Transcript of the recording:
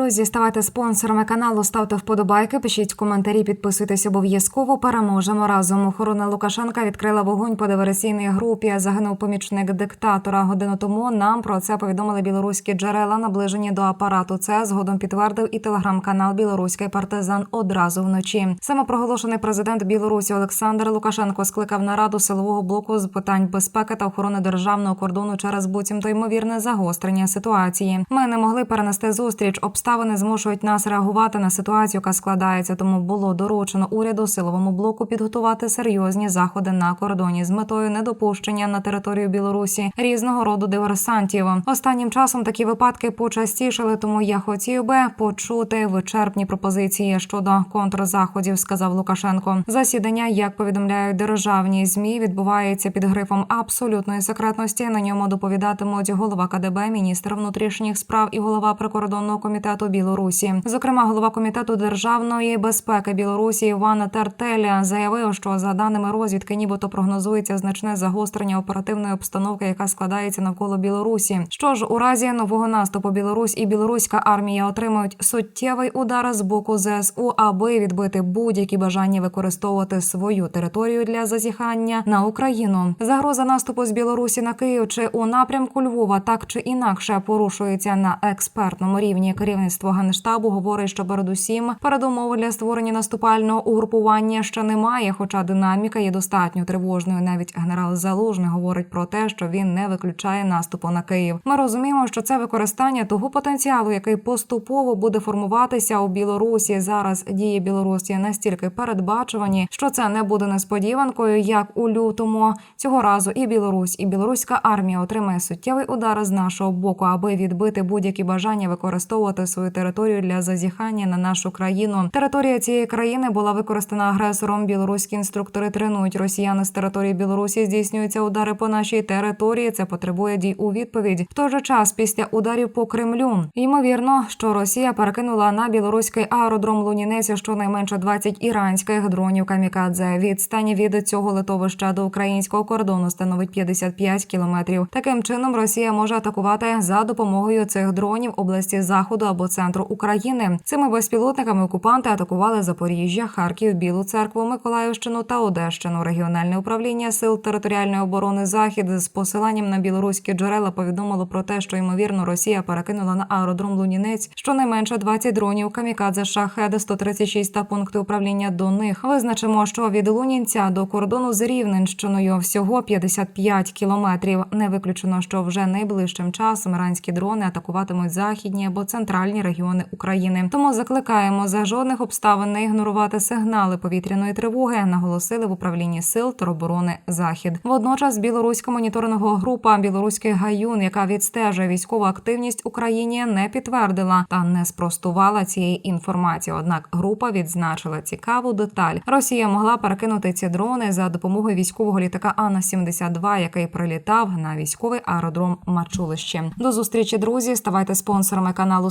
Друзі, ставайте спонсорами каналу, ставте вподобайки, пишіть коментарі, підписуйтесь обов'язково. Переможемо разом. Охорона Лукашенка відкрила вогонь по диверсійній групі. Загинув помічник диктатора. Годину тому нам про це повідомили білоруські джерела, наближені до апарату. Це згодом підтвердив і телеграм-канал Білоруський партизан одразу вночі. Самопроголошений президент Білорусі Олександр Лукашенко скликав нараду силового блоку з питань безпеки та охорони державного кордону через буцімто ймовірне загострення ситуації. Ми не могли перенести зустріч. Обставини змушують нас реагувати на ситуацію, яка складається. Тому було доручено уряду силовому блоку підготувати серйозні заходи на кордоні з метою недопущення на територію Білорусі різного роду диверсантів. Останнім часом такі випадки почастішали, тому я хотів би почути вичерпні пропозиції щодо контрзаходів, сказав Лукашенко. Засідання, як повідомляють державні змі, відбувається під грифом абсолютної секретності. На ньому доповідатимуть голова КДБ, міністр внутрішніх справ і голова прикордонного комітету Білорусі. Зокрема, голова комітету державної безпеки Білорусі Івана Тертеля заявив, що за даними розвідки, нібито прогнозується значне загострення оперативної обстановки, яка складається навколо Білорусі. Що ж, у разі нового наступу Білорусь і білоруська армія отримають суттєвий удар з боку ЗСУ, аби відбити будь-які бажання використовувати свою територію для зазіхання на Україну. Загроза наступу з Білорусі на Київ чи у напрямку Львова так чи інакше порушується на експертному рівні. Керівництво генштабу говорить, що передусім передумови для створення наступального угрупування ще немає, хоча динаміка є достатньо тривожною. Навіть генерал Залужний говорить про те, що він не виключає наступу на Київ. Ми розуміємо, що це використання того потенціалу, який поступово буде формуватися у Білорусі. Зараз дії Білорусі настільки передбачувані, що це не буде несподіванкою, як у лютому. Цього разу і Білорусь, і білоруська армія отримає суттєвий удар з нашого боку, аби відбити будь-які бажання використовувати свою територію для зазіхання на нашу країну. Територія цієї країни була використана агресором. Білоруські інструктори тренують росіяни з території Білорусі. Здійснюються удари по нашій території. Це потребує дій у відповідь. В той же час після ударів по Кремлю ймовірно, що Росія перекинула на білоруський аеродром Лунінець щонайменше 20 іранських дронів камікадзе. Відстань від цього литовища до українського кордону становить 55 кілометрів. Таким чином Росія може атакувати за допомогою цих дронів області заходу або центру України. Цими безпілотниками окупанти атакували Запоріжжя, Харків, Білу церкву, Миколаївщину та Одещину. Регіональне управління сил територіальної оборони Захід з посиланням на білоруські джерела повідомило про те, що ймовірно Росія перекинула на аеродром Лунінець щонайменше 20 дронів камікадзе шахеди 136 та пункти управління до них. Визначимо, що від Лунінця до кордону з Рівненщиною всього 55 кілометрів. Не виключено, що вже найближчим часом іранські дрони атакуватимуть західні або центральні регіони України. Тому закликаємо за жодних обставин не ігнорувати сигнали повітряної тривоги. Наголосили в управлінні сил тероборони Захід. Водночас білоруська моніторингова група Білоруський гаюн, яка відстежує військову активність Україні, не підтвердила та не спростувала цієї інформації. Однак група відзначила цікаву деталь. Росія могла перекинути ці дрони за допомогою військового літака Ана 72 який прилітав на військовий аеродром Мачулище. До зустрічі, друзі. Ставайте спонсорами каналу,